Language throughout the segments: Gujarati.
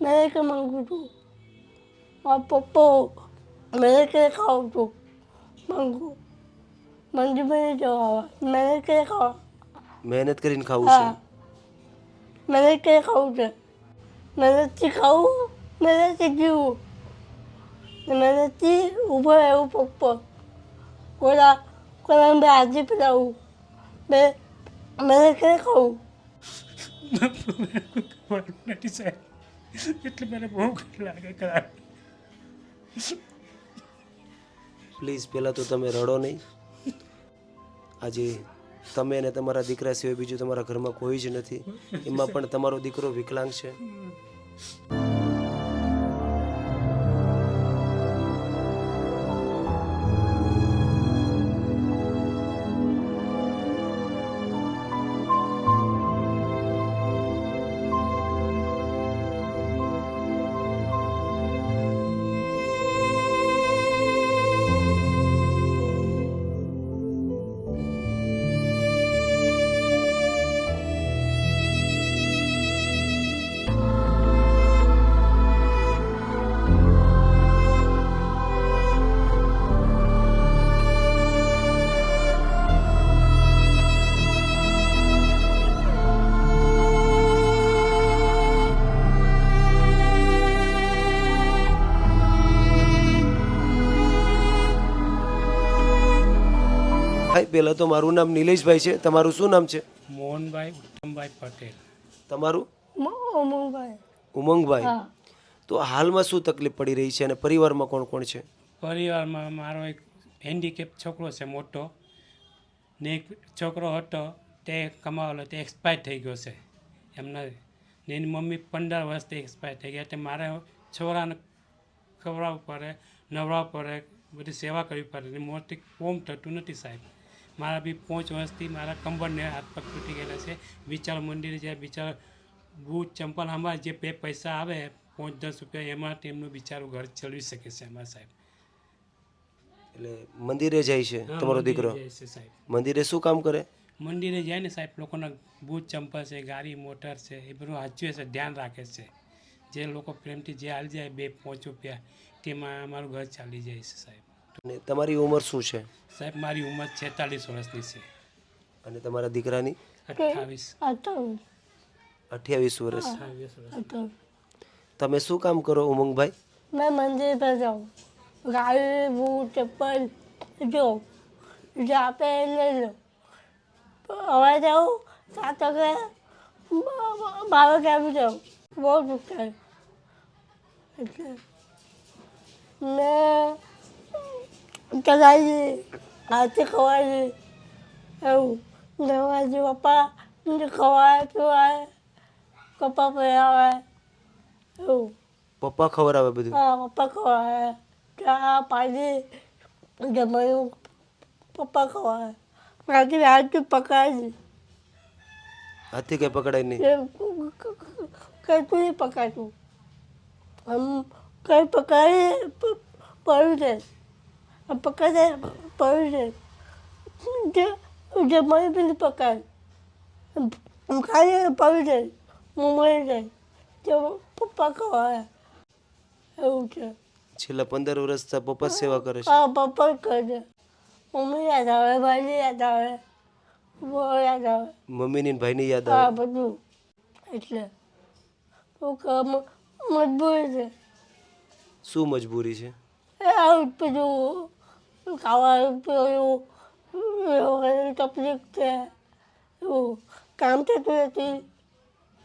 મેં કે માંગુ છું મારા પપ્પા મેં કે ખાઉં છું માંગુ મંદિર જવા મેં કે ખાવા મહેનત કરીને ખાવું હા છે મેં કે ખાવું છે મહેનતથી ખાવું મહેનતથી જીવવું મહેનતથી ઊભો રહેવું પપ્પા કોલા કોલા મેં આજે પીલાવું મેં મેં કે ખાવું ખબર નથી સાહેબ એટલે મને બહુ લાગે ખરાબ પ્લીઝ પહેલાં તો તમે રડો નહીં. આજે તમે અને તમારા દીકરા સિવાય બીજું તમારા ઘરમાં કોઈ જ નથી. એમાં પણ તમારો દીકરો વિકલાંગ છે. ભાઈ પહેલાં તો મારું નામ નિલેશભાઈ છે. તમારું શું નામ છે? મોહનભાઈ ઉત્તમભાઈ પટેલ. તમારું? ઉમંગભાઈ. તો હાલમાં શું તકલીફ પડી રહી છે અને પરિવારમાં કોણ કોણ છે? પરિવારમાં મારો એક હેન્ડીકેપ છોકરો છે મોટો. ને એક છોકરો હતો તે કમાવેલો તે એક્સપાયર થઈ ગયો છે. એમના ને એની મમ્મી પંદર વર્ષથી એક્સપાયર થઈ ગયા. તે મારે છોકરાને ખવડાવવું પડે નવડાવવું પડે બધી સેવા કરવી પડે. ને મોટી કોમ થતું નથી સાહેબ. મારા બી પાંચ વર્ષથી મારા કંબરને હાથ પગ તૂટી ગયેલા છે. વિચાર મંદિરે જાય બિચાર બૂટ ચંપલ આમાં જે બે પૈસા આવે પાંચ દસ રૂપિયા એમાં તેમનું બિચારું ઘર ચલાવી શકે છે અમારા સાહેબ. એટલે મંદિરે જાય છે તમારો દીકરો? સાહેબ. મંદિરે શું કામ કરે? મંદિરે જાય ને સાહેબ લોકોના બૂટ ચંપલ છે ગાડી મોટર છે એ બધું સાચવે છે ધ્યાન રાખે છે. જે લોકો પ્રેમથી જે હાલ જાય બે પાંચ રૂપિયા તેમાં અમારું ઘર ચાલી જાય છે સાહેબ. અને તમારી ઉંમર શું છે સાહેબ મારી ઉંમર છેતાલીસ વર્ષની છે અને તમારા દીકરાની અઠ્ઠાવીસ અઠાવીસ અઠ્યાવીસ વર્ષ અઠ્ઠાવીસ વર્ષ અઠાવીસ તમે શું કામ કરો ઉમંગભાઈ मैं मंदिर पर जाऊँ गाड़ी बूट चप्पल जो जहाँ पे ले लो हवा जाऊँ सात वागे बारह क्या भी जाऊँ बहुत दुखता है એટલે મેં ચલાવી હાથે ખવાય એવું. દરવાજે પપ્પા ખવાય પીવાય પપ્પા પહેરાવે એવું. પપ્પા ખવડાવે બધું? હા પપ્પા ખવાય. ચા પાણી જમાયું પપ્પા ખવાય. રાતે હાથથી પકડાય હાથથી કઈ પકડાય નહીં? કશું નહીં પકાતું આમ કઈ પકડાય પડ્યું છે. આમ પકાય પડ્યું Где, આમ ખાઈ પડ્યું છે મુંબઈ જાય તો પપ્પા ખવાય એવું છે છેલ્લા પંદર વર્ષથી પપ્પા સેવા કરે છે હા પપ્પા કરે મમ્મી યાદ આવે ભાઈ યાદ આવે બહુ યાદ આવે મમ્મીની ને ભાઈની યાદ હા આવે બધું એટલે હું મજબૂર છે શું મજબૂરી છે એ આવું બધું ખાવાનું પીવાનું તકલીફ છે? એવું, કામ થતું નથી,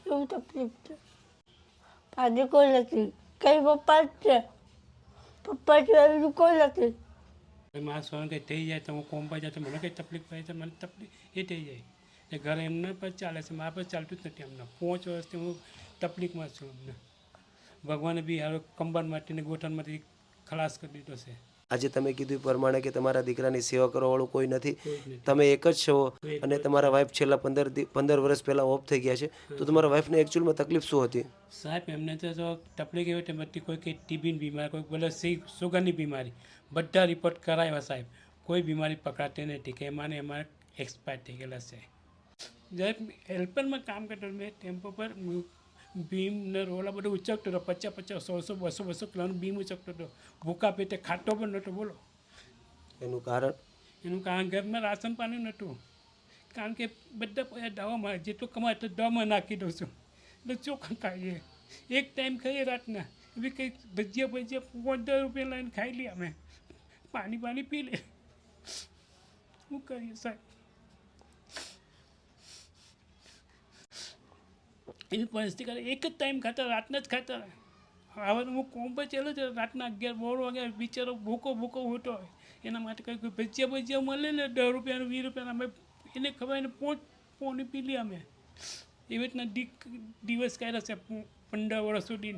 એવું તકલીફ છે. પાછી કોઈ નથી, કઈ પપ્પા જ છે. પપ્પા સિવાય બીજું કોઈ નથી. મારા સોન કંઈ થઈ જાય તો હું કોમ પર જાય તો મને કંઈ તકલીફ પડે તો મને તકલીફ એ થઈ જાય. એ ઘરે એમને પર ચાલે છે, મારા પર ચાલતું જ નથી એમને. પાંચ વર્ષથી હું તકલીફમાં છું અમને ભગવાને બી હવે કંબરમાંથી ને ગોઠણમાંથી ખલાસ કરી દીધો છે. આજે તમે કીધું એ પ્રમાણે કે તમારા દીકરાની સેવા કરવાવાળું કોઈ નથી. કોઈ નથી. તમે એક જ છો અને તમારા વાઈફ છેલ્લા પંદર પંદર વર્ષ પહેલાં ઓફ થઈ ગયા છે. તો તમારા વાઈફને એકચ્યુઅલમાં તકલીફ શું હતી? સાહેબ એમને તો તકલીફ એવી હતી બધી કોઈ કંઈ ટીબીની બીમારી કોઈ બોલે સી સુગરની બીમારી. બધા રિપોર્ટ કરાવ્યા સાહેબ. કોઈ બીમારી પકડાતી નથી કે એમાં એમાં એક્સપાયર થઈ ગયેલા છે. જ્યારે હેલ્પરમાં કામ કરતો મેં ટેમ્પો પર ભીમ ને રોલા બધું ઉચકતો હતો પચાસ પચાસ સો સો બસો બસો કિલોનું ભીમ ઉચકતો હતો ભૂકા પેટે ખાતો પણ નહોતો બોલો. એનું કારણ? એનું કારણ ઘરમાં રાશન પાણી નહોતું. કારણ કે બધા પૈસા દવામાં જેટલું કમાય તો દવામાં નાખી દઉં છું. એટલે ચોખ્ખા ખાઈએ એક ટાઈમ ખાઈએ રાતના. એવી કંઈક ભજીયા ભજીયા પંદર રૂપિયા લઈને ખાઈ લઈએ અમે. પાણી પાણી પી લે શું કરીએ સાહેબ? એવી પરિસ્થિતિ કરે. એક જ ટાઈમ ખાતા રાતના જ ખાતા હવે હું કોમ ચાલ્યો છે, રાતના અગિયાર, બાર વાગ્યા બિચારો ભૂકો ભૂકો ઉઠો હોય. એના માટે કંઈક ભજીયા ભજીયા મળે ને દસ રૂપિયાનું, વીસ રૂપિયાનું, અમે એને ખબર એને પોચ પોની પી લી અમે. એવી રીતના દીક દિવસ કાઢ્યા છે પંદર વર્ષ સુધી.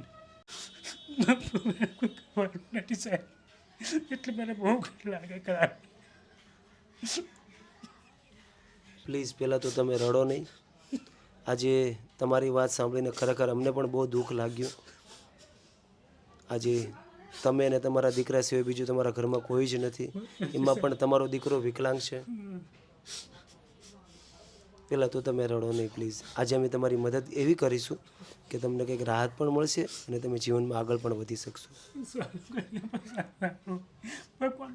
નથી સાહેબ. એટલે મને બહુ લાગે ખરાબ પ્લીઝ પહેલાં તો તમે રડો નહીં. આજે તમારી વાત સાંભળીને ખરેખર અમને પણ બહુ દુઃખ લાગ્યું. આજે તમે અને તમારા દીકરા સિવાય બીજું તમારા ઘરમાં કોઈ જ નથી. એમાં પણ તમારો દીકરો વિકલાંગ છે. પહેલાં તો તમે રડો નહીં, પ્લીઝ. આજે અમે તમારી મદદ એવી કરીશું કે તમને કંઈક રાહત પણ મળશે અને તમે જીવનમાં આગળ પણ વધી શકશો.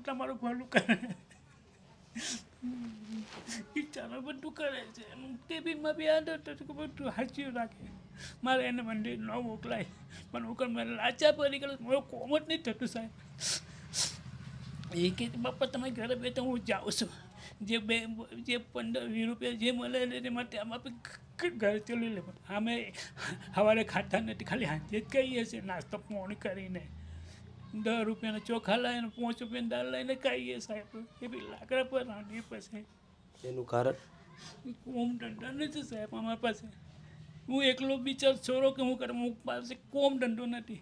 તમારું બિચારો બધું કરે છે. કેબિનમાં બી આદત તો બધું હાચ્યું રાખે. મારે એને મંદિર ન મોકલાય. પણ હું મને લાચા પડી ગયો મારો કોમ જ નહીં થતું સાહેબ. એ કે બાપા તમે ઘરે બેઠા હું જાઉં છું. જે બે, જે પંદર, વીસ રૂપિયા જે મળે એને માટે આમાં ઘરે ચલી લે. પણ અમે સવારે ખાતા નથી, ખાલી હાંજે જ કહીએ છીએ. નાસ્તો પોણી કરીને. દસ રૂપિયાના ચોખા લાવીને પાંચ રૂપિયાની દાળ લઈને ખાઈએ સાહેબ. એ બી લાકડા પર રાંધીએ પછી. એનું કારણ? કોમ ધંધા નથી સાહેબ અમારા પાસે. હું એકલો બિચાર છોરો કે હું કરું? હું પાસે કોમ ધંધો નથી.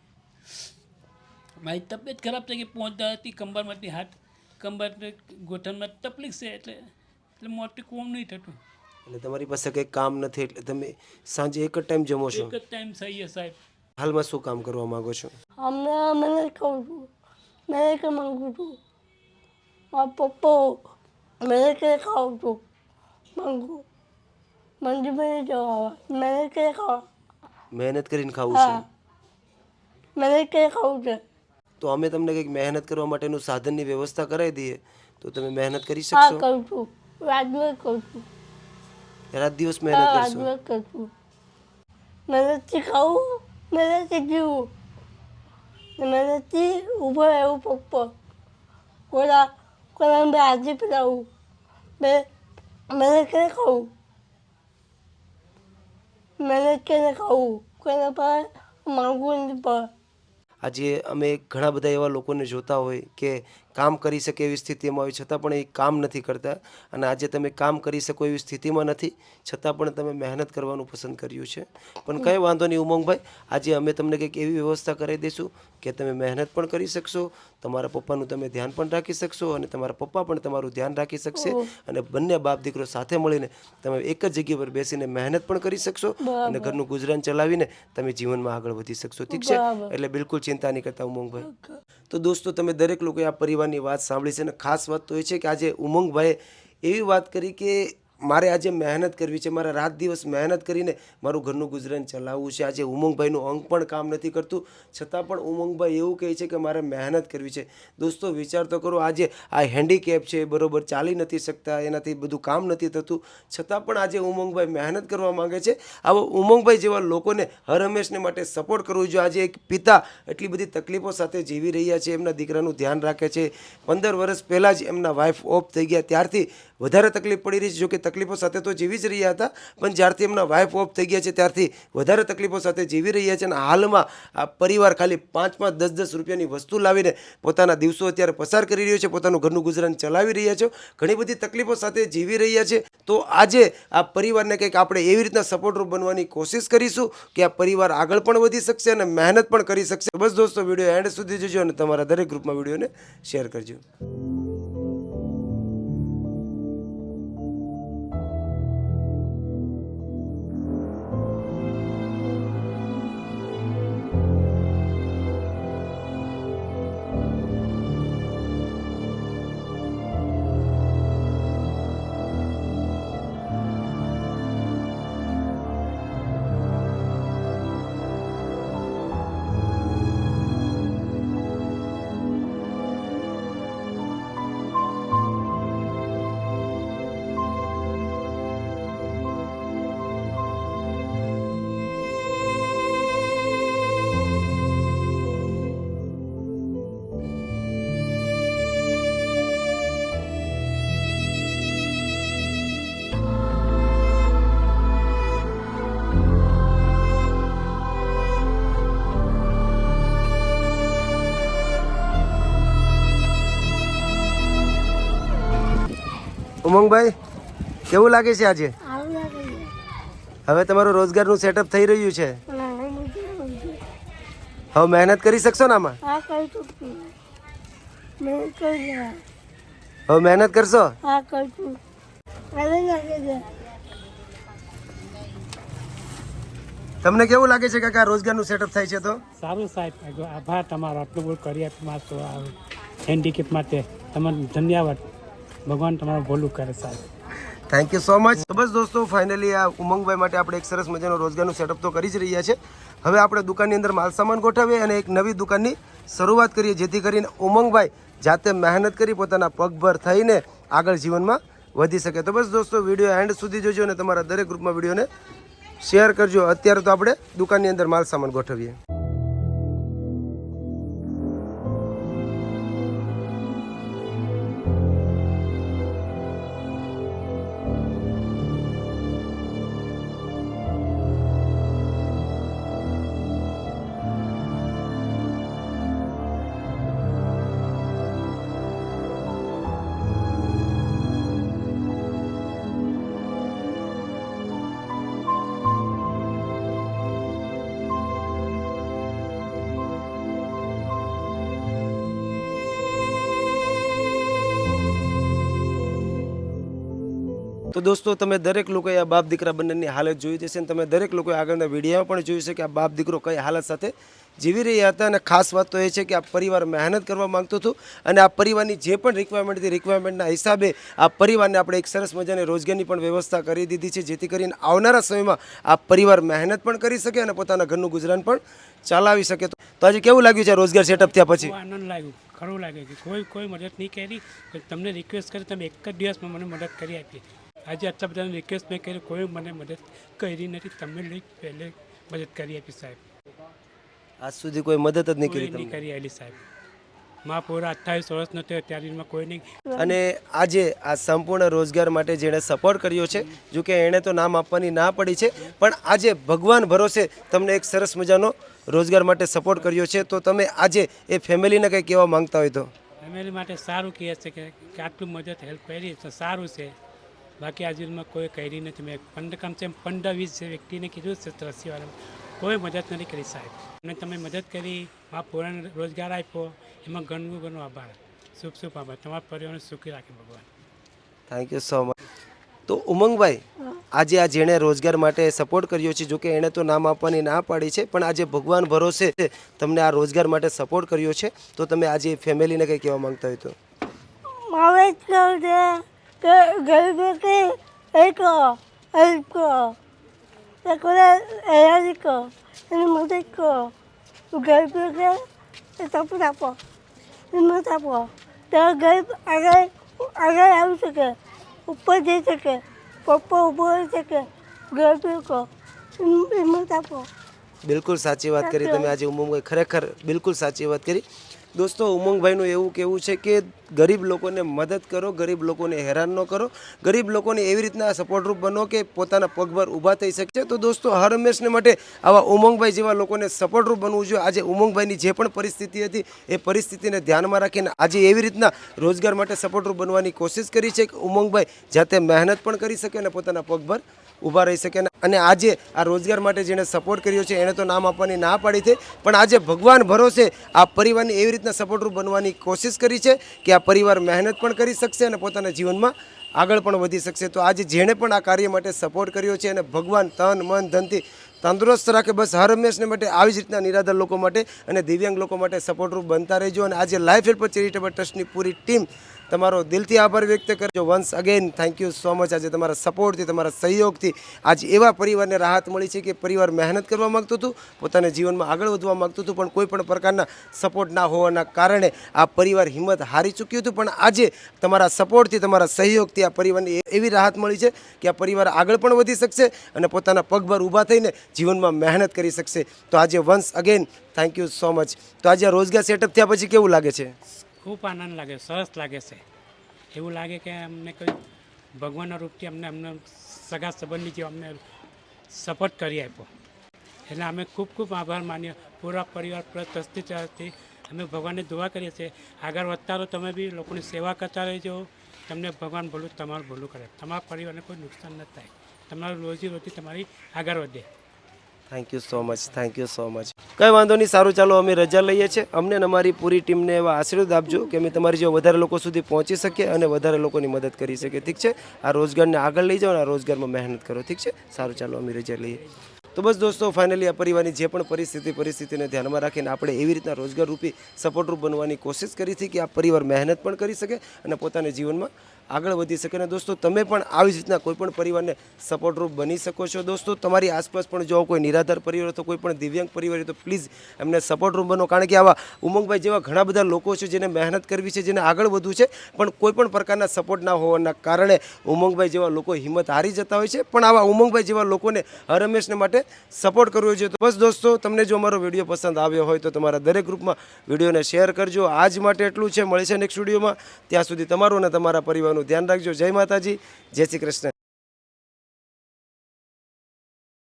મારી તબિયત ખરાબ થઈ ગઈ. પહોંચતા હતી કંબરમાંથી હાથ કંબર ગોઠણમાં તકલીફ છે એટલે એટલે મોટી કોમ નહીં થતું. એટલે તમારી પાસે કંઈ કામ નથી એટલે તમે સાંજે એક જ ટાઈમ જમો છો? એક જ ટાઈમ થઈએ સાહેબ. હાલમાં શું કામ કરવા માંગો છો? હમણાં મને કહું છું મેં કે માંગુ છું. મારા પપ્પા મેં કે ખાઉં છું. માંગુ. મંદી મને જવા મેં કે ખાવા. મહેનત કરીને ખાવું છે? મેં કે ખાવું છે. તો અમે તમને કંઈક મહેનત કરવા માટેનું સાધનની વ્યવસ્થા કરાવી દઈએ તો તમે મહેનત કરી શકશો? કરું છું. રાજમાં કરું છું. રાત દિવસ મહેનત કરશો? મહેનતથી ખાવું? મહેનતથી જીવું. મહેનતથી ઊભો રહેવું પપ્પા. કોના કોના મેં આજે પડાવું મેં મહેનત કરીને ખાવું. મહેનત કરીને ખાવું. કોઈના પર માંગવું નથી પડે આજે અમે ઘણા બધા એવા લોકોને જોતા હોય કે કામ કરી શકે એવી સ્થિતિમાં હોય, છતાં પણ એ કામ નથી કરતા. અને આજે તમે કામ કરી શકો એવી સ્થિતિમાં નથી, છતાં પણ તમે મહેનત કરવાનું પસંદ કર્યું છે. પણ કંઈ વાંધો નહીં ઉમંગભાઈ, આજે અમે તમને કંઈક એવી વ્યવસ્થા કરી દઈશું કે તમે મહેનત પણ કરી શકશો તમારા પપ્પાનું તમે ધ્યાન પણ રાખી શકશો અને તમારા પપ્પા પણ તમારું ધ્યાન રાખી શકશે અને બંને બાપ દીકરો સાથે મળીને તમે એક જ જગ્યા પર બેસીને મહેનત પણ કરી શકશો અને ઘરનું ગુજરાન ચલાવીને તમે જીવનમાં આગળ વધી શકશો. ઠીક છે? એટલે બિલકુલ ચિંતા નહીં કરતા ઉમંગભાઈ તો દોસ્તો તમે દરેક લોકોએ આ પરિવારની વાત સાંભળી છે અને ખાસ વાત તો એ છે કે આજે ઉમંગભાઈએ એવી વાત કરી કે મારે આજે મહેનત કરવી છે, મારે રાત દિવસ મહેનત કરીને મારું ઘરનું ગુજરાન ચલાવવું છે. આજે ઉમંગભાઈનું અંગ પણ કામ નથી કરતું. છતાં પણ ઉમંગભાઈ એવું કહે છે કે મારે મહેનત કરવી છે. દોસ્તો, વિચાર તો કરો, આજે આ હેન્ડીકેપ છે બરોબર ચાલી નથી શકતા, એનાથી બધું કામ નથી થતું. છતાં પણ આજે ઉમંગભાઈ મહેનત કરવા માંગે છે. આવો ઉમંગભાઈ જેવા લોકોને હર હંમેશને માટે સપોર્ટ કરવો જોઈએ. આજે એક પિતા એટલી બધી તકલીફો સાથે જીવી રહ્યા છે, એમના દીકરાનું ધ્યાન રાખે છે. પંદર વર્ષ પહેલાં જ એમના વાઈફ ઓફ થઈ ગયા. ત્યારથી વધારે તકલીફ પડી રહી છે. જોકે તકલીફો સાથે તો જીવી જ રહ્યા હતા, પણ જ્યારથી એમના વાઈફ ઓફ થઈ ગયા છે, ત્યારથી વધારે તકલીફો સાથે જીવી રહ્યા છે અને હાલમાં આ પરિવાર ખાલી પાંચ પાંચ દસ દસ રૂપિયાની વસ્તુ લાવીને પોતાના દિવસો અત્યારે પસાર કરી રહ્યો છે, પોતાનું ઘરનું ગુજરાન ચલાવી રહ્યા છે. ઘણી બધી તકલીફો સાથે જીવી રહ્યા છે. તો આજે આ પરિવારને કંઈક આપણે એવી રીતના સપોર્ટરૂપ બનવાની કોશિશ કરીશું કે આ પરિવાર આગળ પણ વધી શકશે અને મહેનત પણ કરી શકશે. બસ દોસ્તો, વીડિયો એન્ડ સુધી જોજો અને તમારા દરેક ગ્રુપમાં વિડીયોને શેર કરજો. ઉમંગભાઈ કેવું લાગે છે આજે? આવું લાગે છે. હવે તમારું રોજગારનું સેટઅપ થઈ રહ્યું છે. હવે મહેનત કરી શકશો ને આમાં? હવે મહેનત કરશો? તમને કેવું લાગે છે કાકા રોજગારનું સેટઅપ થાય છે તો? સારું સાહેબ આભાર તમારો. આટલું બધું કરી આપ્યું હેન્ડીકેપ માટે. તમને ધન્યવાદ. ભગવાન તમારું ભોલું કરે સાહેબ. થેન્ક યુ સો મચ બસ દોસ્તો ફાઇનલી આ ઉમંગભાઈ માટે આપણે એક સરસ મજાનો રોજગારનું સેટઅપ તો કરી જ રહ્યા છે. હવે આપણે દુકાનની અંદર માલસામાન ગોઠવીએ અને એક નવી દુકાનની શરૂઆત કરીએ, જેથી કરીને ઉમંગભાઈ જાતે મહેનત કરી પોતાના પગભર થઈને આગળ જીવનમાં વધી શકે. તો બસ દોસ્તો વીડિયો એન્ડ સુધી જોજો અને તમારા દરેક ગ્રુપમાં વિડીયોને શેર કરજો. અત્યારે તો આપણે દુકાનની અંદર માલસામાન ગોઠવીએ. તો દોસ્તો, તમે દરેક લોકોએ આ બાપ દીકરા બંનેની હાલત જોઈ જશે અને તમે દરેક લોકોએ આગળના વિડીયોમાં પણ જોયું છે કે આ બાપ દીકરો કઈ હાલત સાથે જીવી રહ્યા હતા. અને ખાસ વાત તો એ છે કે આ પરિવાર મહેનત કરવા માગતો હતો અને આ પરિવારની જે પણ રિક્વાયરમેન્ટ હતી રિક્વાયરમેન્ટના હિસાબે આ પરિવારને આપણે એક સરસ મજાની રોજગારની પણ વ્યવસ્થા કરી દીધી છે, જેથી કરીને આવનારા સમયમાં આ પરિવાર મહેનત પણ કરી શકે અને પોતાના ઘરનું ગુજરાન પણ ચલાવી શકે. તો આજે કેવું લાગ્યું છે રોજગાર સેટઅપ થયા પછી? આનંદ લાગ્યું. ખરું લાગે કોઈ કોઈ મદદ નહીં કરી. તમને રિક્વેસ્ટ કરી, તમે એક જ દિવસમાં મને મદદ કરી આપી. આજે આટલા બધાને રિક્વેસ્ટ મેં કરી કોઈ મને મદદ કરી નથી. તમે લઈ પહેલે મદદ કરી આપી સાહેબ. આજ સુધી કોઈ મદદ જ નહીં કરી નહીં કરી આવેલી સાહેબ. મા પૂરા અઠ્ઠાવીસ વર્ષનો થયો ત્યારે કોઈ નહીં. અને આજે આ સંપૂર્ણ રોજગાર માટે જેણે સપોર્ટ કર્યો છે. જો કે એણે તો નામ આપવાની ના પડી છે પણ આજે ભગવાન ભરોસે તમને એક સરસ મજાનો રોજગાર માટે સપોર્ટ કર્યો છે. તો તમે આજે એ ફેમિલીને કંઈ કહેવા માંગતા હોય તો? ફેમિલી માટે સારું કહે છે કે કે આટલું મદદ હેલ્પ કરી તો સારું છે. બાકી આજુબાજુમાં કોઈ કરી નથી. મેં પંદર કમસે કમ પંદર વીસ જે વ્યક્તિને કીધું છે રસીવાળામાં કોઈ મદદ નથી કરી સાહેબ. અને તમે મદદ કરી મા પૂરણ રોજગાર આપ્યો એમાં ઘણું ઘણું આભાર. શુભ શુભ આભાર. તમારા પરિવારને સુખી રાખે ભગવાન. થેન્ક યુ સો મચ તો ઉમંગભાઈ આજે આ જેણે રોજગાર માટે સપોર્ટ કર્યો છે જોકે એણે તો નામ આપવાની ના પાડી છે પણ આજે ભગવાન ભરોસે તમને આ રોજગાર માટે સપોર્ટ કર્યો છે. તો તમે આજે ફેમિલીને કંઈ કહેવા માંગતા હોય તો? મારે જ કહું છે કે ગરીબોને એક હેલ્પ કરો એ કોને હેરાની કરો એની મદદ કરો ગરીબોને સપોર્ટ આપો હિંમત આપો તો ગરીબ આગળ આગળ આવી શકે. ઉપર જઈ શકે. પપ્પા ઊભો રહી શકે. ગરીબ લોકો હિંમત આપો બિલકુલ સાચી વાત કરી તમે. આજે ઉમંગભાઈ ખરેખર બિલકુલ સાચી વાત કરી. દોસ્તો, ઉમંગભાઈનું એવું કહેવું છે કે ગરીબ લોકોને મદદ કરો, ગરીબ લોકોને હેરાન ન કરો. ગરીબ લોકોને એવી રીતના સપોર્ટરૂપ બનો કે પોતાના પગભર ઊભા થઈ શકે તો દોસ્તો, હર હંમેશને માટે આવા ઉમંગભાઈ જેવા લોકોને સપોર્ટરૂપ બનવું જોઈએ. આજે ઉમંગભાઈની જે પણ પરિસ્થિતિ હતી, એ પરિસ્થિતિને ધ્યાનમાં રાખીને આજે એવી રીતના રોજગાર માટે સપોર્ટરૂપ બનવાની કોશિશ કરી છે કે ઉમંગભાઈ જાતે મહેનત પણ કરી શકે અને પોતાના પગભર ઊભા રહી શકે અને- આજે આ રોજગાર માટે જેણે સપોર્ટ કર્યો છે, એણે તો નામ આપવાની ના પાડી છે, પણ આજે ભગવાન ભરોસે આ પરિવારને એવી રીતના સપોર્ટરૂપ બનવાની કોશિશ કરી છે કે આ પરિવાર મહેનત પણ કરી શકશે અને પોતાના જીવનમાં આગળ પણ વધી શકશે. તો આજે જેણે પણ આ કાર્ય માટે સપોર્ટ કર્યો છે અને ભગવાન તન, મન, ધનથી તંદુરસ્ત રાખે, બસ હર હંમેશને માટે આવી જ રીતના નિરાધાર લોકો માટે અને દિવ્યાંગ લોકો માટે સપોર્ટરૂપ બનતા રહેજો. અને આજે લાઈફ હેલ્પ ચેરિટેબલ ટ્રસ્ટની પૂરી ટીમ તમારો દિલથી આભાર વ્યક્ત કરજો once again thank you so much આજે તમારા સપોર્ટથી તમારા સહયોગથી આજે એવા પરિવારને રાહત મળી છે કે પરિવાર મહેનત કરવા માગતું હતું, પોતાના જીવનમાં આગળ વધવા માગતું હતું, પણ કોઈ પણ પ્રકારના સપોર્ટ ના હોવાના કારણે આ પરિવાર હિંમત હારી ચૂક્યું હતું. પણ આજે તમારા સપોર્ટથી તમારા સહયોગથી આ પરિવારને એવી રાહત મળી છે કે આ પરિવાર આગળ પણ વધી શકશે અને પોતાના પગભર ઊભા થઈને જીવનમાં મહેનત કરી શકશે. તો આજે once again thank you so much તો આજે રોજગાર સેટઅપ થયા પછી કેવું લાગે છે? ખૂબ આનંદ લાગે, સરસ લાગે છે. એવું લાગે કે અમને કોઈ ભગવાનના રૂપથી અમને અમને સગા સંબંધી જેવો અમને સપોર્ટ કરી આપ્યો. એટલે અમે ખૂબ ખૂબ આભાર માનીએ. પૂરા પરિવાર પ્રસ્તી તરફથી અમે ભગવાનને દુઆ કરીએ છીએ. આગળ વધતા રહો, તમે બી લોકોની સેવા કરતા રહેજો. તમને ભગવાન ભલું, તમારું ભલું કરે. તમારા પરિવારને કોઈ નુકસાન ન થાય. તમારું રોજી રોટી તમારી આગળ વધે. Thank you so much thank you so much કંઈ વાંધો નહીં, સારું ચાલો અમે રજા લઈએ છીએ. અમને અને અમારી પૂરી ટીમને એવા આશીર્વાદ આપજો કે અમે તમારી જેવા વધારે લોકો સુધી પહોંચી શકીએ અને વધારે લોકોની મદદ કરી શકીએ. ઠીક છે? આ રોજગારને આગળ લઈ જાઓ અને આ રોજગારમાં મહેનત કરો. ઠીક છે? સારું ચાલો અમે રજા લઈએ. તો બસ દોસ્તો ફાઇનલી આ પરિવારની જે પણ પરિસ્થિતિ, પરિસ્થિતિને ધ્યાનમાં રાખીને આપણે એવી રીતના રોજગાર રૂપી સપોર્ટરૂપ બનવાની કોશિશ કરી હતી કે આ પરિવાર મહેનત પણ કરી શકે અને પોતાના જીવનમાં આગળ વધી શકે અને દોસ્તો, તમે પણ આવી જ રીતના કોઈપણ પરિવારને સપોર્ટરૂપ બની શકો છો. દોસ્તો, તમારી આસપાસ પણ જો કોઈ નિરાધાર પરિવાર તો કોઈ પણ દિવ્યાંગ પરિવાર હોય તો પ્લીઝ એમને સપોર્ટરૂપ બનો. કારણ કે આવા ઉમંગભાઈ જેવા ઘણા બધા લોકો છે જેને મહેનત કરવી છે, જેને આગળ વધવું છે, પણ કોઈ પણ પ્રકારના સપોર્ટ ના હોવાના કારણે ઉમંગભાઈ જેવા લોકો હિંમત હારી જતા હોય છે. પણ આવા ઉમંગભાઈ જેવા લોકોને હર હંમેશને માટે સપોર્ટ કરવો જોઈએ. તો બસ દોસ્તો, તમને જો અમારો વીડિયો પસંદ આવ્યો હોય તો તમારા દરેક ગ્રુપમાં વિડીયોને શેર કરજો. આજ માટે એટલું છે. મળે છે નેક્સ્ટ વિડીયોમાં ત્યાં સુધી તમારું અને તમારા પરિવારનું ધ્યાન રાખજો. જય માતાજી. જય શ્રી કૃષ્ણ.